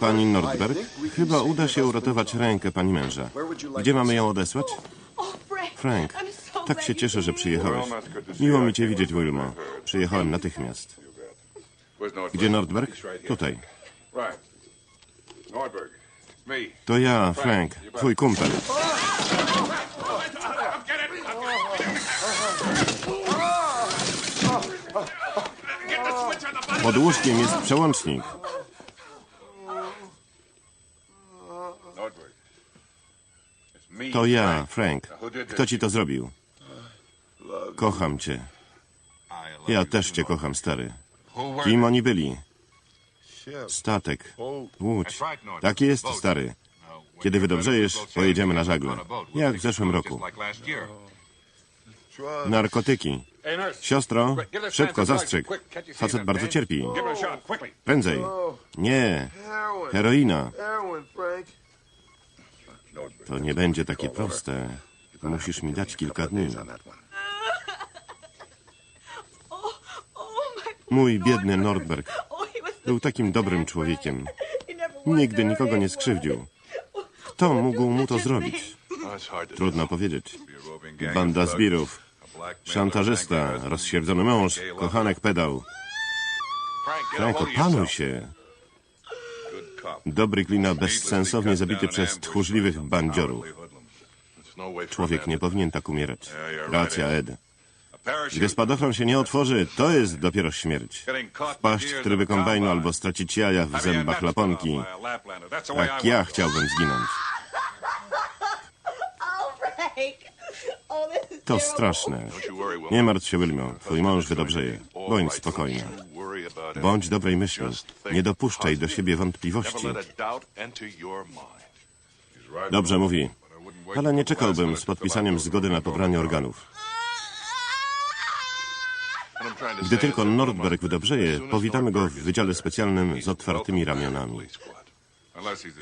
Pani Nordberg, chyba uda się uratować rękę pani męża. Gdzie mamy ją odesłać? Frank, tak się cieszę, że przyjechałeś. Miło mi cię widzieć, Wilmo. Przyjechałem natychmiast. Gdzie Nordberg? Tutaj. To ja, Frank, twój kumpel. Pod łóżkiem jest przełącznik. To ja, Frank. Kto ci to zrobił? Kocham cię. Ja też cię kocham, stary. Kim oni byli? Statek. Łódź. Tak jest, stary. Kiedy wydobrzejesz, pojedziemy na żagle. Jak w zeszłym roku. Narkotyki. Siostro, szybko, zastrzyk. Facet bardzo cierpi. Prędzej. Nie. Heroina. To nie będzie takie proste. Musisz mi dać kilka dni. Mój biedny Nordberg był takim dobrym człowiekiem. Nigdy nikogo nie skrzywdził. Kto mógł mu to zrobić? Trudno powiedzieć. Banda zbirów, szantażysta, rozsierdzony mąż, kochanek pedał. Frank, opanuj się. Dobry klina bezsensownie zabity przez tchórzliwych bandziorów. Człowiek nie powinien tak umierać. Racja, Ed. Gdy spadochron się nie otworzy, to jest dopiero śmierć. Wpaść w tryby kombajnu albo stracić jaja w zębach laponki. Tak ja chciałbym zginąć. To straszne. Nie martw się, Wilmo. Twój mąż wydobrzeje. Bądź spokojna. Bądź dobrej myśli. Nie dopuszczaj do siebie wątpliwości. Dobrze mówi. Ale nie czekałbym z podpisaniem zgody na pobranie organów. Gdy tylko Nordberg wydobrzeje, powitamy go w wydziale specjalnym z otwartymi ramionami.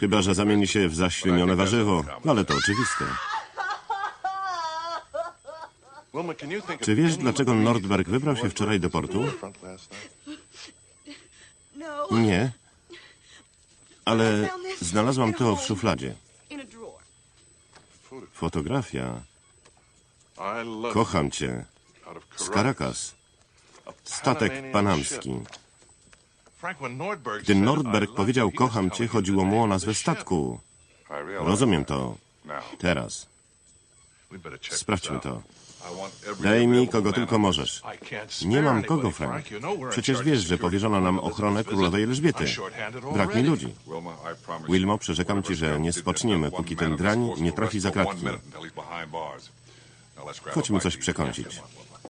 Chyba, że zamieni się w zaślinione warzywo, ale to oczywiste. Czy wiesz, dlaczego Nordberg wybrał się wczoraj do portu? Nie. Ale znalazłam to w szufladzie. Fotografia. Kocham cię. Z Caracas. Statek panamski. Gdy Nordberg powiedział kocham cię, chodziło mu o nazwę statku. Rozumiem to. Teraz. Sprawdźmy to. Daj mi kogo tylko możesz. Nie mam kogo, Frank. Przecież wiesz, że powierzono nam ochronę królowej Elżbiety. Brak mi ludzi. Wilmo, przyrzekam ci, że nie spoczniemy, póki ten drań nie trafi za kratki. Chodźmy coś przekąsić.